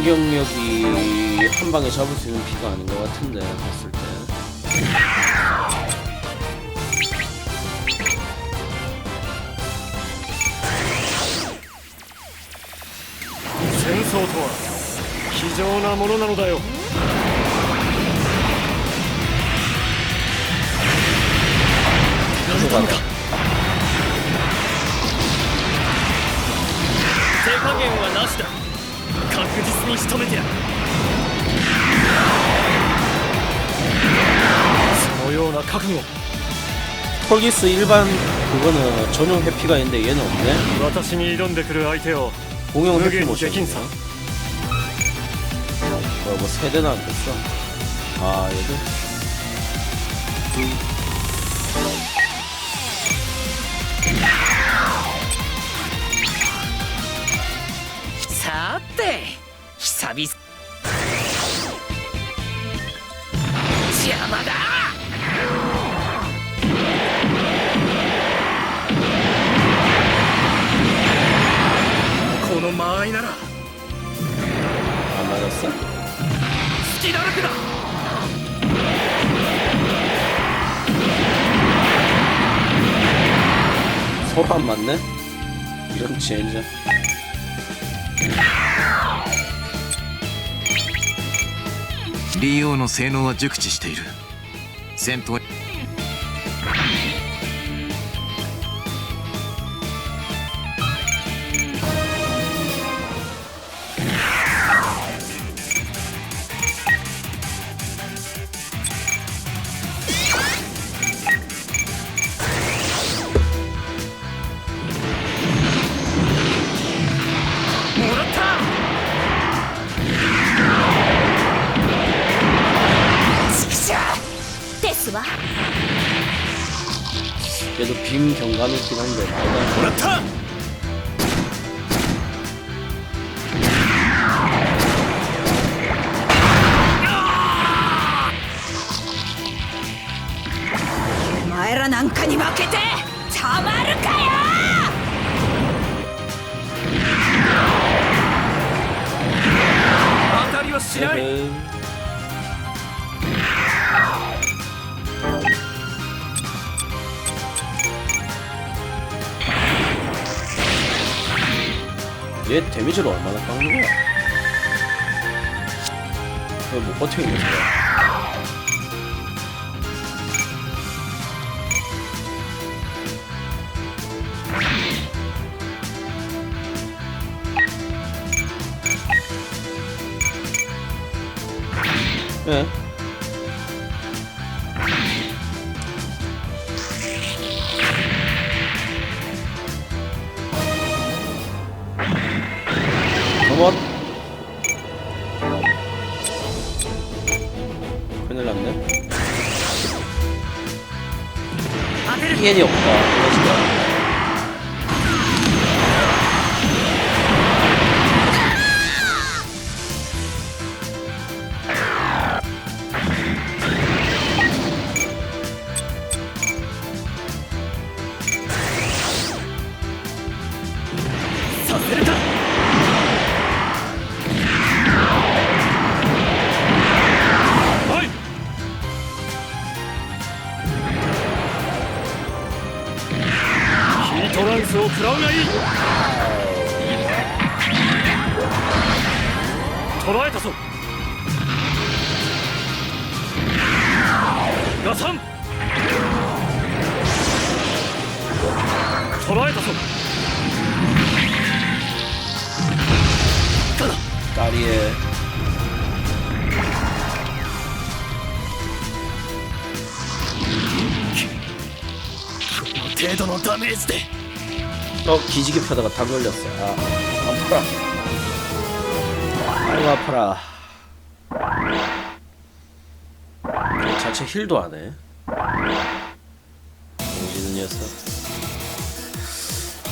공격력이 한 방에 잡을 수 있는 피가 아닌 것 같은데 봤을 때.戦争とは非常なものなのだよ手加減はなしだ 確実に仕留めてやるそのような覚悟 폴기스 일반 그거는 전용 회피가 있는데 얘는 없네. 私に挑んでくる相手を 공용 無 회피 限 모션. できんさ 뭐야 뭐 세대나 안 됐어? 아 얘들. 久々邪魔だこの間合いなら 안 맞았어? 隙だらけだ 서로 안 맞네? 이런 젠장. 利 用の性能は熟知している。戦闘 다마르카야! 얘 데미지를 얼마나 깎는 거야? 이거 못 버티겠네 거 예. 어머. 큰일 났네. 피해이 없다. 程度のダメージで 어 기지개 펴다가 다 걸렸어. 아 아파라. 아이고 아파라. 자체 힐도 안 해. 정신은 녀석.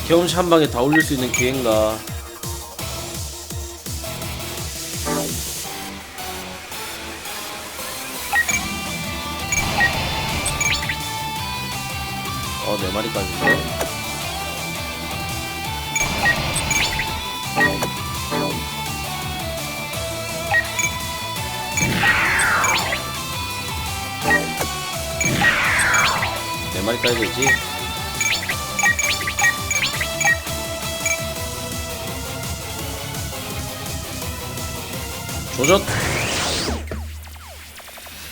경험치 한 방에 다 올릴 수 있는 기회인가? 많이빠 졌.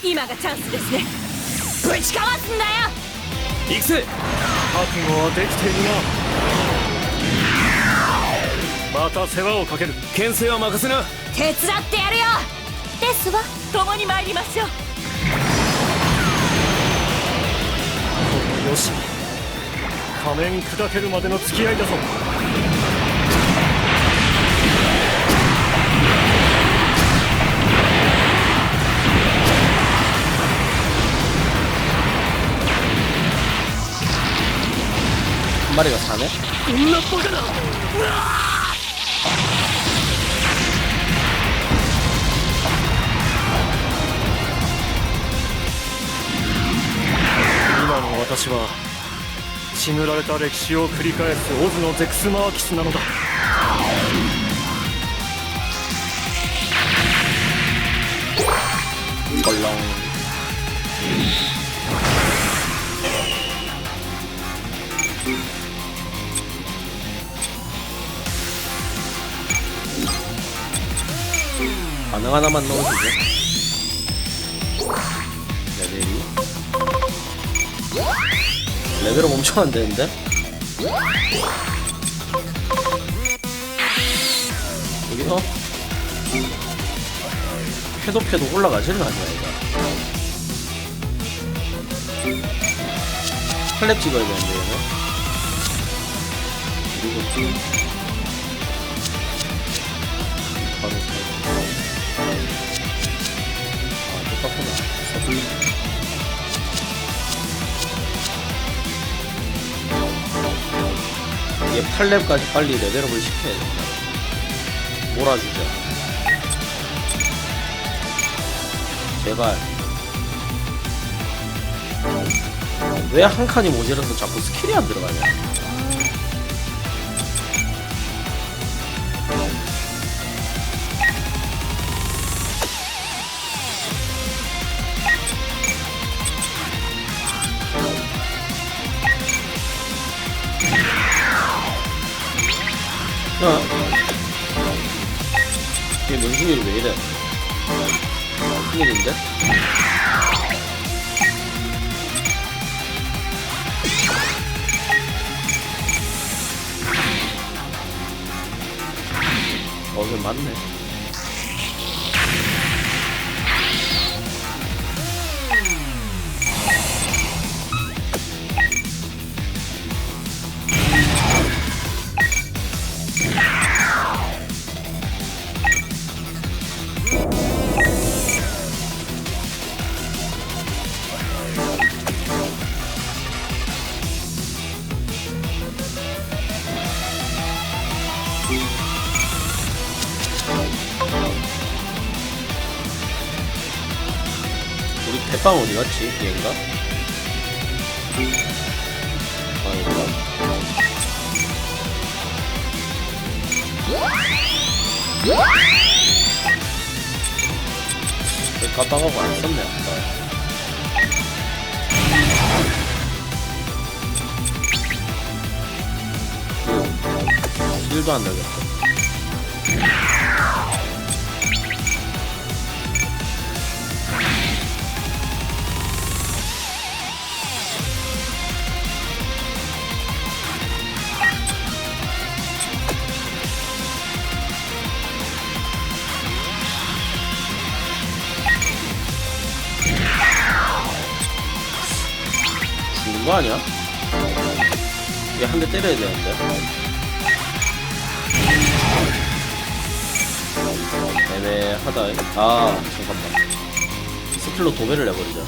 今がチャンスですね。ぶちかわすんだよ。行くぜ。覚悟はできているなまた世話をかける。牽制は任せな。手伝ってやるよ。ですわ。共に参りましょう。よし。仮面砕けるまでの付き合いだぞ張れこんなバカ今の私は血塗られた歴史を繰り返すオズのゼクスマーキスなのだ。ゴロン 반응 하나만 넣어주죠. 레벨이. 레벨은 엄청 안 되는데? 여기서 패도 패도 올라가지는 않냐 이거 플랩 찍어야 되는데 얘는 그리고 또 얘 8렙까지 빨리 레벨업을 시켜야 된다 몰아주자 제발. 왜 한 칸이 모자라서 자꾸 스킬이 안 들어가냐 갔지? 얘인가? 아닌가? 왜 깜빡하고 안 썼네 아까 그, 힐도 안 달렸어 거 아니야? 얘 한 대 때려야 되는데. 애매하다. 아, 잠깐만. 스킬로 도배를 내버리자.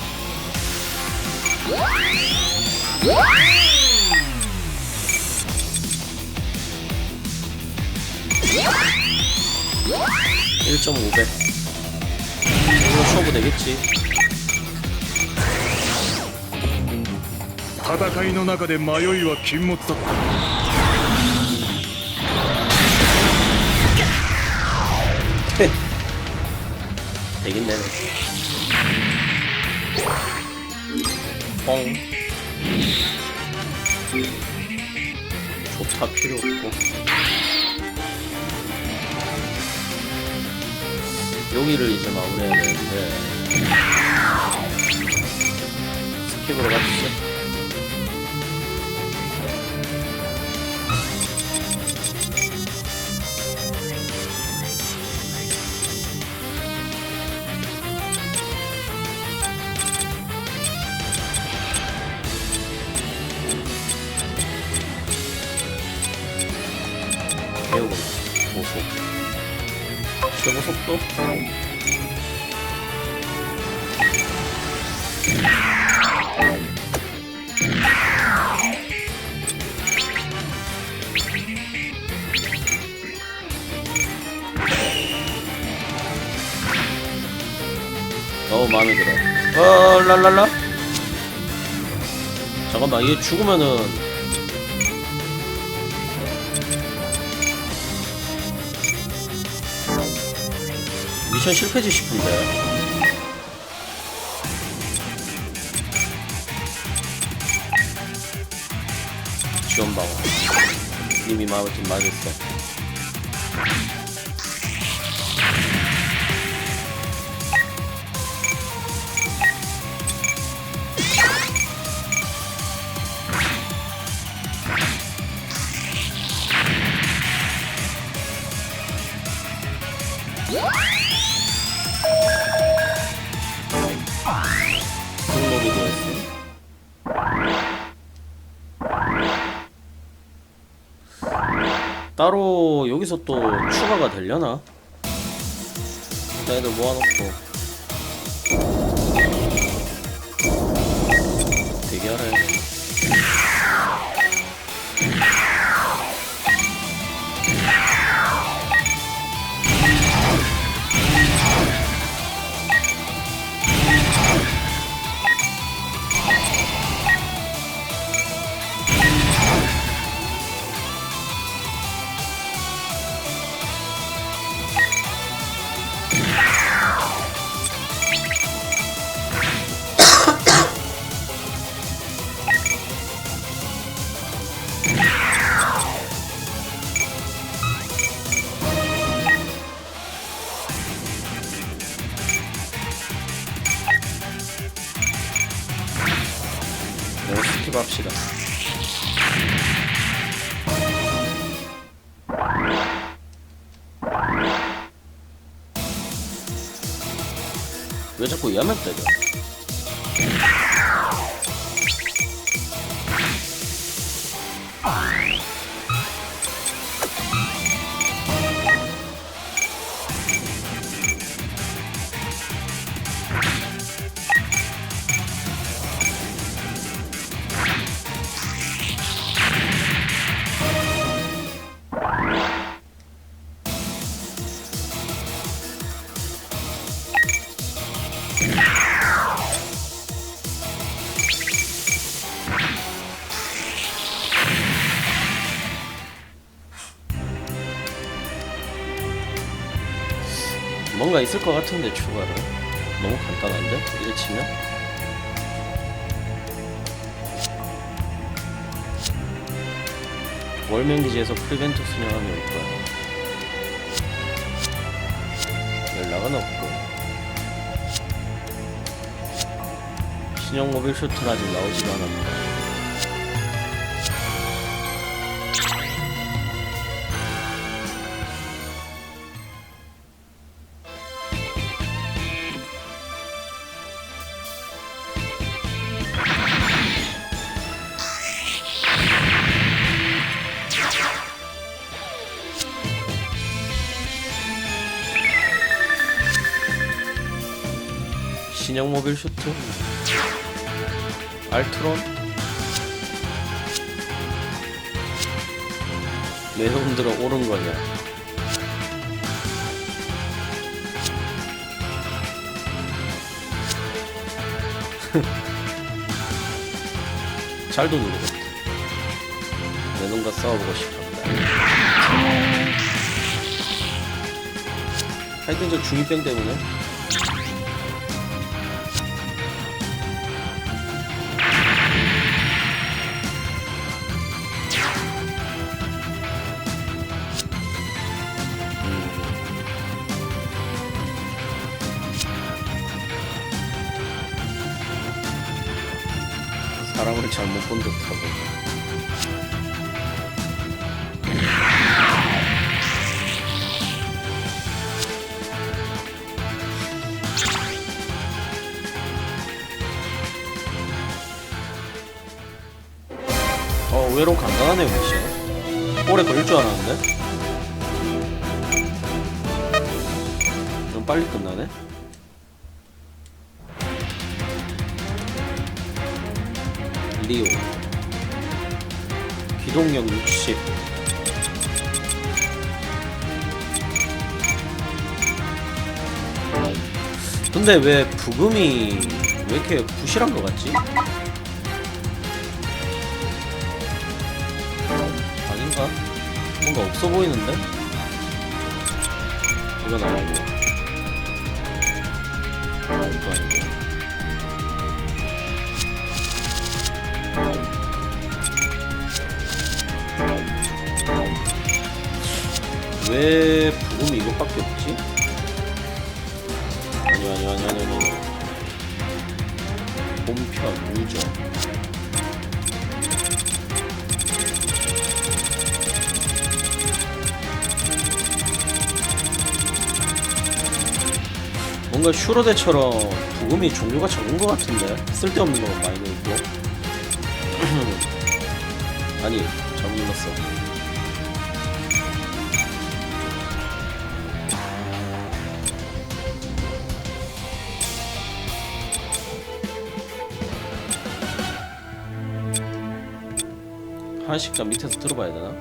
(1.5배) 이걸로 쇼부 되겠지 戦いの中で迷いは禁物だったできんだよポン조착필요없고여기를이제마무리해야되는데스킵으로가시죠 어 마음에 들어 어 랄랄라? 잠깐만 얘 죽으면은 미션 실패지 싶은데 지원방어. 님이 마음에 좀 맞았어 따로 여기서 또 추가가 되려나? 일단 애들 모아놓고 합시다. 왜 자꾸 야매 때려 뭔가 있을 것 같은데 추가로. 너무 간단한데? 이래 치면? 월명기지에서 프리벤트 순영하면 올 거야. 연락은 없고. 신형 모빌 슈트는 아직 나오지도 않았다 신형 모빌 슈트? 알트론? 내 놈들은 옳은 거냐? 잘도 누르겠다. 내 놈과 싸워보고 싶었다. 하여튼 저 중이병 때문에 본 듯하고. 어 의외로 간단하네요 미션 오래 걸릴 줄 알았는데. 좀 빨리 끝나네 리오 기동력 60 근데 왜 부금이 왜 이렇게 부실한 것 같지? 아닌가? 뭔가 없어 보이는데? 이건 아니고 왜 부금이 이것밖에 없지? 아니 아니 아니 아니 아니 본편 유저 뭔가 슈로데처럼 부금이 종류가 적은 것 같은데 쓸데없는 거 많이 넣고. 아니 다 밑에서 들어봐야 되나?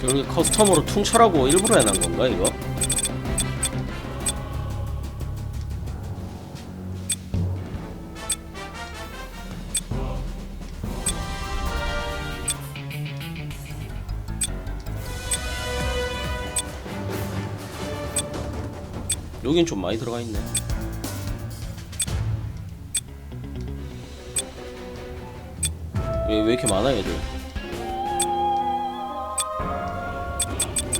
결국에 커스텀으로 퉁쳐라고 일부러 해놓은 건가 이거? 여긴 좀 많이 들어가 있네. 왜, 왜 이렇게 많아, 얘들?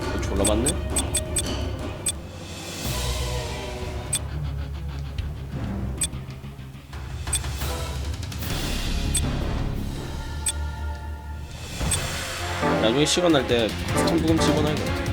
이거 졸라 많네? 나중에 시간 날때 커스텀 부금 집어넣어야겠다. 아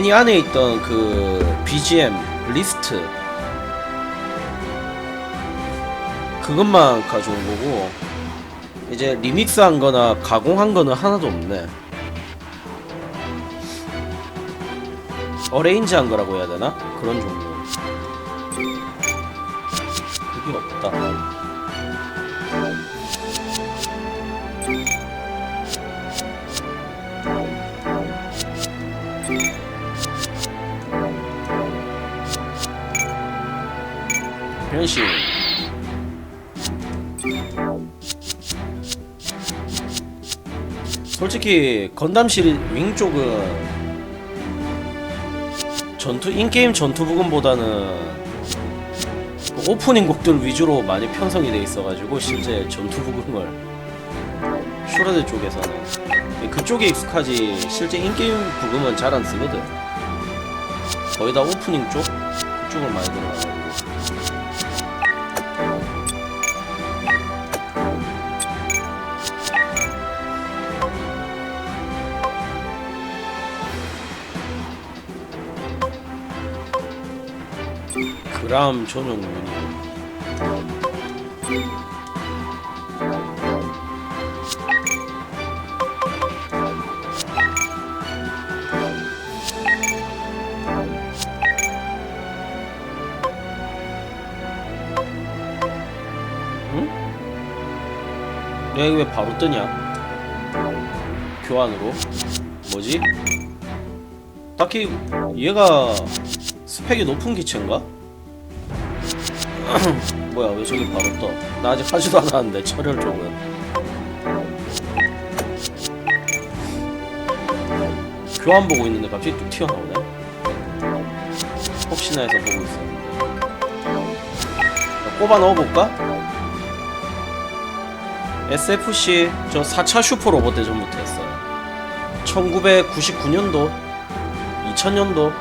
애니 안에 있던 그 BGM 리스트 그것만 가져온 거고 이제 리믹스 한 거나 가공한 거는 하나도 없네. 어레인지 한 거라고 해야 되나? 그런 종류. 그게 없다 변신 솔직히 건담 시리즈 윙 쪽은 전투 인게임 전투 부분보다는 오프닝 곡들 위주로 많이 편성이 돼 있어가지고 실제 전투 부분을 슈라데 쪽에서는 그쪽에 익숙하지 실제 인게임 부분은 잘 안 쓰거든. 거의 다 오프닝 쪽 그쪽을 많이 들어가 브람 전용 유닛 응? 내가 왜 바로 뜨냐? 교환으로 뭐지? 딱히 얘가 스펙이 높은 기체인가? 뭐야 왜 저기 바로 떠 나 아직 하지도 않았는데 철혈 쪽은 교환 보고 있는데 갑자기 뚝 튀어나오네? 혹시나 해서 보고 자, 꼽아 넣어볼까? SFC 저 4차 슈퍼 로봇 대전부터 했어요. 1999년도 2000년도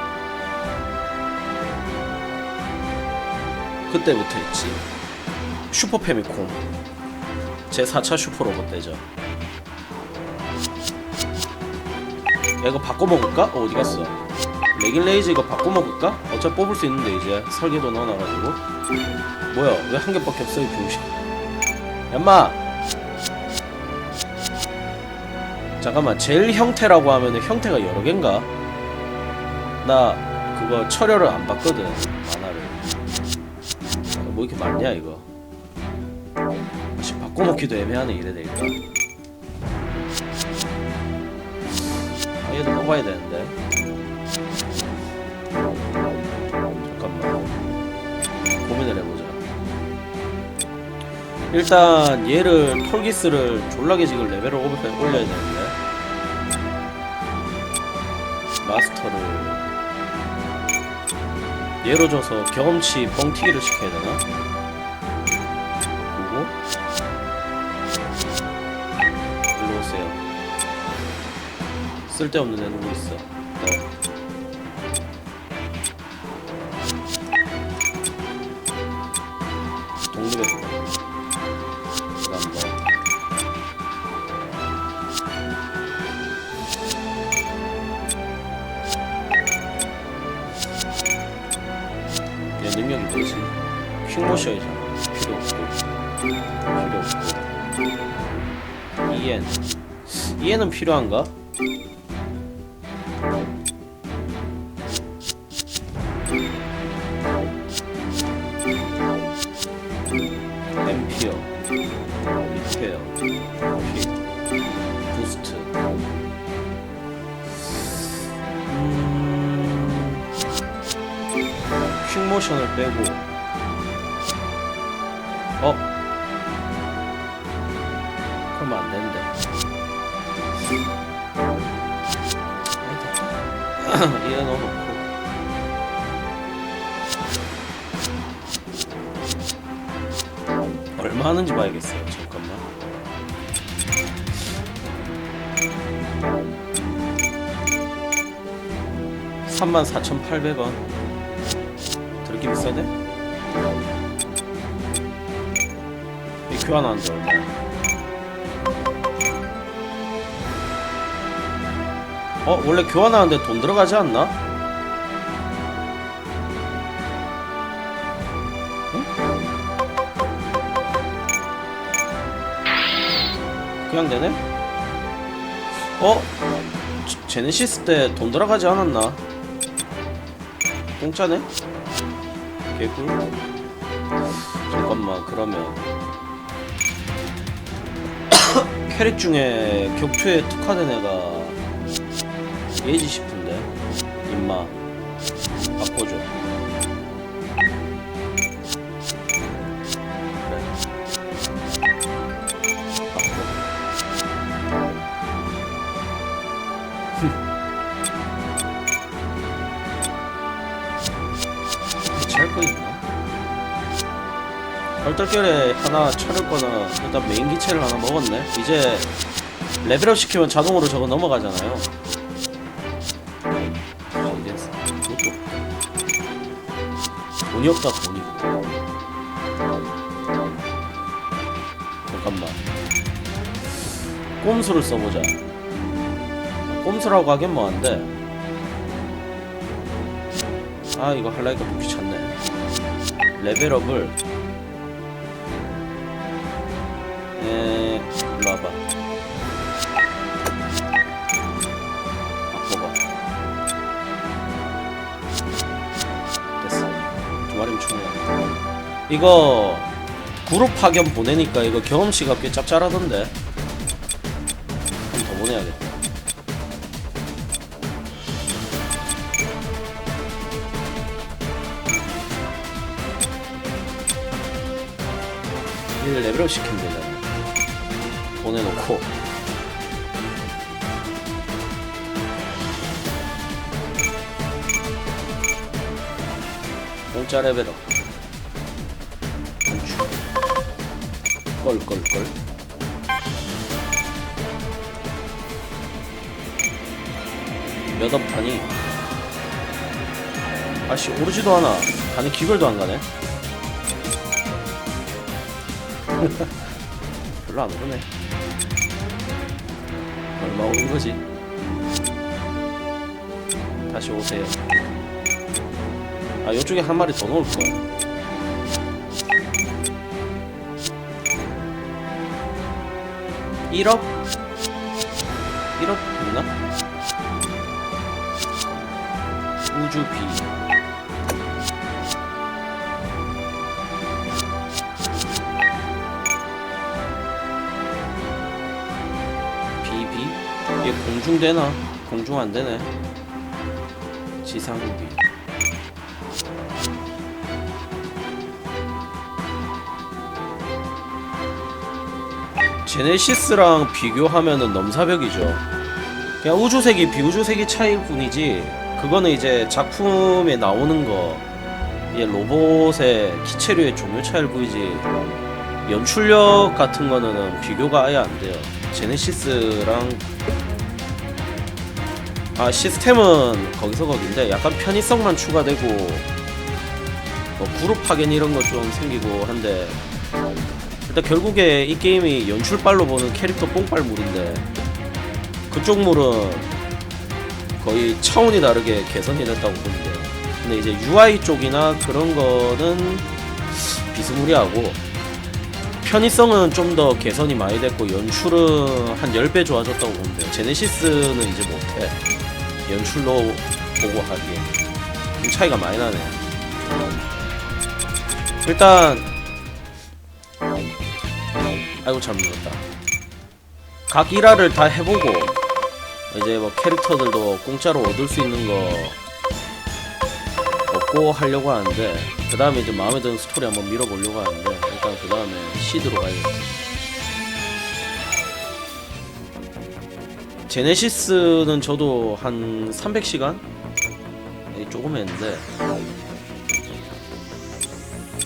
그때부터 했지. 슈퍼 페미콤. 제 4차 슈퍼 로봇 대전. 야 이거 바꿔먹을까? 어 어디 갔어? 레길레이즈 이거 바꿔먹을까? 어차피 뽑을 수 있는데 이제. 설계도 넣어놔가지고. 뭐야? 왜 한 개밖에 없어 이 병신? 얌마! 잠깐만 제일 형태라고 하면은 형태가 여러 개인가? 나 그거 철혈을 안 봤거든 많냐 이거? 다시 바꿔먹기도 애매하네 이래 되니까. 아 얘도 뽑아야 되는데. 잠깐만. 고민을 해보자. 일단 얘를 톨기스를 졸라게 지금 레벨을 업- 올려야 되는데. 마스터를. 얘로 줘서 경험치 뻥튀기를 시켜야 되나? 쓸데없는 애 누구 있어. 너 독립의 그다음 너얘 능력이 뭐지? 퀵모션이잖아. 필요 없고. 필요 없고. EN EN은 필요한가? 부스트. 음... 퀵모션을 빼고. 어? 그러면 안 되는데. 얘 넣어놓고. 얼마 하는지 봐야겠어요 34,800원 저렇게 비싸대? 이 교환한다 어? 원래 교환하는데 돈 들어가지 않나? 응? 그냥 되네? 어? 제네시스 때 돈 들어가지 않았나? 공짜네? 개꿀 잠깐만 그러면. 캐릭 중에 격투에 특화된 애가 얘지 싶은데 임마 8결에 하나 차렸거나 일단 메인 기체를 하나 먹었네. 이제 레벨업 시키면 자동으로 저거 넘어가잖아요. 어디였어? 이쪽. 돈이 없다 돈이. 잠깐만. 꼼수를 써보자. 꼼수라고 하긴 뭐한데. 아 이거 할라니까 좀 귀찮네. 레벨업을 이거 그룹 파견 보내니까 이거 경험치가 꽤 짭짤하던데. 한번더 보내야겠다. 얘를 레벨업 시키면 되잖아. 보내놓고. 공짜 레벨업 껄껄껄. 몇업 하니 아씨 오르지도 않아. 가는 기별도 안 가네. 별로 안 오르네. 얼마 오른 거지? 다시 오세요. 아 이쪽에 한 마리 더 넣을 거야 일억? 1억 있나? 우주비. 비비? 이게 공중 되나? 공중 안 되네. 지상비 제네시스랑 비교하면은 넘사벽이죠. 그냥 우주색이 비우주색이 차이일 뿐이지. 그거는 이제 작품에 나오는 거, 이 로봇의 기체류의 종류 차이일 뿐이지. 연출력 같은 거는 비교가 아예 안 돼요. 제네시스랑 아 시스템은 거기서 거긴데 약간 편의성만 추가되고 뭐 그룹 파견 이런 거 좀 생기고 한데 일단 결국에 이 게임이 연출빨로 보는 캐릭터 뽕빨물인데 그쪽 물은 거의 차원이 다르게 개선이 됐다고 돼요. 근데 이제 UI 쪽이나 그런 거는 비스무리하고 편의성은 좀 더 개선이 많이 됐고 연출은 한 10배 좋아졌다고 돼요. 제네시스는 이제 못해. 연출로 보고 하기에. 좀 차이가 많이 나네. 일단 아이고 잘못 눌렀다 각 일화를 다 해보고 이제 뭐 캐릭터들도 공짜로 얻을 수 있는 거 얻고 하려고 하는데 그 다음에 이제 마음에 드는 스토리 한번 밀어보려고 하는데 일단 그 다음에 시드로 가야겠다 제네시스는 저도 한 300시간? 조금 했는데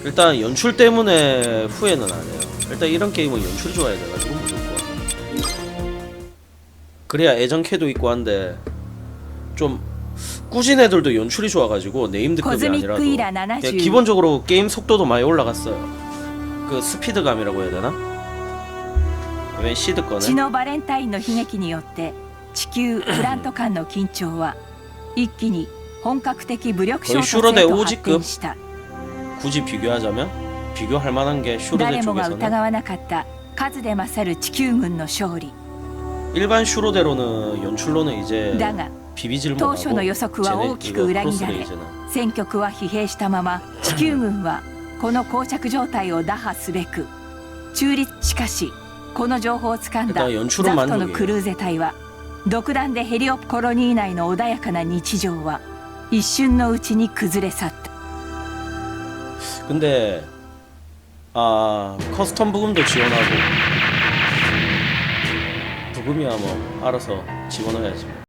일단 연출 때문에 후회는 안 해요. 일단 이런 게임은 연출이 좋아야 돼가지고 무조건. 그래야 애정캐도 있고 한데 좀 꾸진 애들도 연출이 좋아가지고 네임드급이 코즈믹 아니라도 이라 그냥 70 기본적으로 게임 속도도 많이 올라갔어요. 그 스피드감이라고 해야 되나? 왜 시드 血 거네? のバレンタインの悲劇によって地球プラント間の緊張は一気に本格的武力衝突へと発展した 굳이 비교하자면 비교할 만한 게 슈로데 誰もが 쪽에서는 疑わなかった数で勝る地球軍の勝利 일반 슈로데로는 연출로는 이제 だが 비비질 当 못하고 初の予測は大きく裏切られ 크로스레이즈는 戦局は疲弊したまま地球軍はこの膠着状態を打破すべく中立しかしこの情報をつかんだ 일단 ザ 연출은 フトの 만족이에요 クルーゼ隊は独断でヘリオプコロニー内の穏やかな日常は一瞬のうちに崩れ去った 근데 아 커스텀 부금도 지원하고 부금이야 뭐 알아서 집어넣어야지